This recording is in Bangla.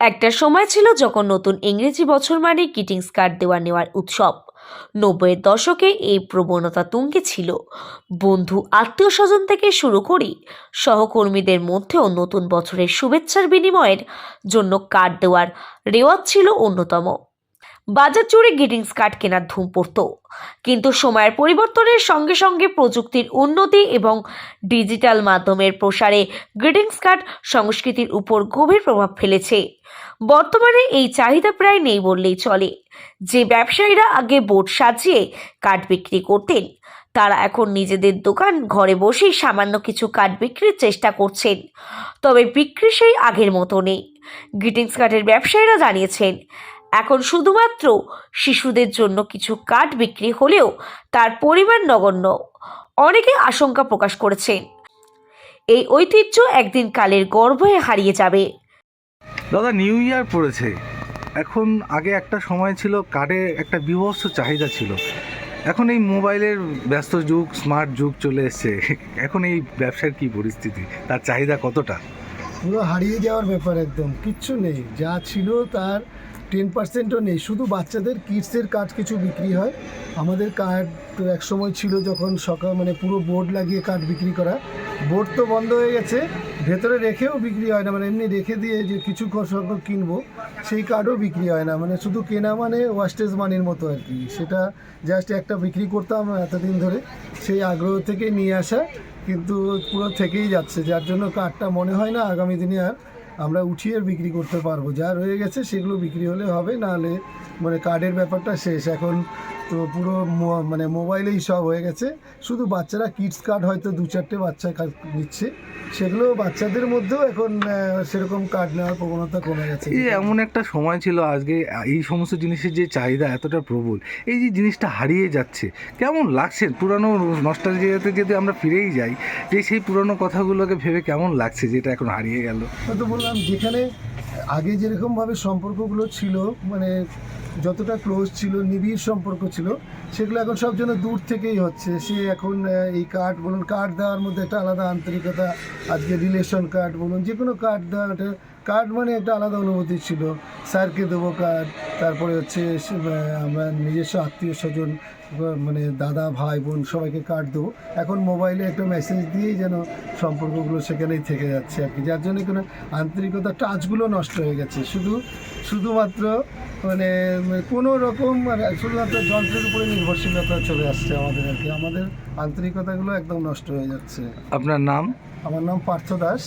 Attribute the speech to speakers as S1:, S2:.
S1: একটা সময় ছিল যখন নতুন ইংরেজি বছর মানে গ্রিটিংস কার্ড দেওয়া নেওয়ার উৎসব। নব্বইয়ের দশকে এই প্রবণতা তুঙ্গে ছিল। বন্ধু, আত্মীয় স্বজন থেকে শুরু করে সহকর্মীদের মধ্যেও নতুন বছরের শুভেচ্ছার বিনিময়ের জন্য কার্ড দেওয়ার রেওয়াজ ছিল অন্যতম। বাজার জুড়ে গ্রিটিংস কার্ড কেনার ধুম পড়ত। কিন্তু সময়ের পরিবর্তনের সঙ্গে সঙ্গে প্রযুক্তির উন্নতি এবং ডিজিটাল মাধ্যমের প্রসারে গ্রিটিংস কার্ড সংস্কৃতির উপর গভীর প্রভাব ফেলেছে। বর্তমানে এই চাহিদা প্রায় নেই বললেই চলে। যে ব্যবসায়ীরা আগে বোর্ড সাজিয়ে কার্ড বিক্রি করতেন, তারা এখন নিজেদের দোকান ঘরে বসেই সামান্য কিছু কার্ড বিক্রির চেষ্টা করছেন। তবে বিক্রি সেই আগের মতো নেই। গ্রিটিংস কার্ডের ব্যবসায়ীরা জানিয়েছেন এখন শুধুমাত্র শিশুদের জন্য কিছু কার্ড বিক্রি হলেও তার পরিমাণ নগণ্য। অনেকে আশঙ্কা প্রকাশ করেছেন। এই ঐতিহ্য একদিন কালের গর্ভে হারিয়ে যাবে।
S2: দাদা নিউ ইয়ার পড়েছে। এখন আগে একটা সময় ছিল কার্ডের একটা বিভৎস চাহিদা ছিল। এখন এই মোবাইলের ব্যস্ত যুগ স্মার্ট যুগ চলে এসছে। এখন এই ব্যবসার কি পরিস্থিতি? তার চাহিদা কতটা?
S3: পুরো হারিয়ে যাওয়ার ব্যাপার একদম। কিচ্ছু নেই। যা ছিল তার টেন পার্সেন্টও নেই। শুধু বাচ্চাদের কিডসের কার্ড কিছু বিক্রি হয়। আমাদের কার্ড এক সময় ছিল যখন সকাল মানে পুরো বোর্ড লাগিয়ে কার্ড বিক্রি করা। বোর্ড তো বন্ধ হয়ে গেছে। ভেতরে রেখেও বিক্রি হয় না। মানে এমনি রেখে দিয়ে যে কিছু সংখ্যক কিনবো, সেই কার্ডও বিক্রি হয় না। মানে শুধু কেনা মানে ওয়াস্টেজ মানির মতো আর কি। সেটা জাস্ট একটা বিক্রি করতাম এতদিন ধরে। সেই আগ্রহ থেকে নিয়ে আসা। কিন্তু পুরো থেকেই যাচ্ছে। যার জন্য কার্ডটা মনে হয় না আগামী দিনে আর আমরা উঠিয়ে বিক্রি করতে পারব। যা রয়ে গেছে সেগুলো বিক্রি হলে হবে, নাহলে মানে কার্ডের ব্যাপারটা শেষ। এখন তো পুরো মানে মোবাইলেই সব হয়ে গেছে। শুধু বাচ্চারা কিডস কার্ড হয়তো দু চারটে বাচ্চা নিচ্ছে। সেগুলো বাচ্চাদের মধ্যেও এখন সেরকম কার্ড নেওয়ার প্রবণতা কমে গেছে।
S2: এই এমন একটা সময় ছিল আজকে এই সমস্ত জিনিসের যে চাহিদা এতটা প্রবল এই যে জিনিসটা হারিয়ে যাচ্ছে কেমন লাগছে? পুরানো নস্টালজিয়াতে যদি আমরা ফিরেই যাই যে সেই পুরানো কথাগুলোকে ভেবে কেমন লাগছে যেটা এখন হারিয়ে গেল?
S3: তো বললাম যেখানে আগে যেরকমভাবে সম্পর্কগুলো ছিল মানে যতটা ক্লোজ ছিল, নিবিড় সম্পর্ক ছিল, সেগুলো এখন সব যেন দূর থেকেই হচ্ছে। সে এখন এই কার্ড বলুন কার্ড দেওয়ার মধ্যে একটা আলাদা আন্তরিকতা, আজকে রিলেশন কার্ড বলুন যে কোনো কার্ড দেওয়া একটা কার্ড মানে একটা আলাদা অনুভূতি ছিল। স্যারকে দেবো কার্ড তারপরে হচ্ছে আমরা নিজস্ব আত্মীয় স্বজন মানে দাদা ভাই বোন সবাইকে কার্ড দেবো। এখন মোবাইলে একটা মেসেজ দিয়েই যেন সম্পর্কগুলো সেখানেই থেকে যাচ্ছে আর কি। যার জন্য কোনো আন্তরিকতা টাচগুলো নষ্ট হয়ে গেছে। শুধু শুধুমাত্র মানে কোনো রকম মানে শুধুমাত্র যন্ত্রের উপরে নির্ভরশীলতা চলে আসছে আমাদের আর কি। আমাদের আন্তরিকতাগুলো একদম নষ্ট হয়ে যাচ্ছে।
S2: আপনার নাম?
S3: আমার নাম পার্থ দাস।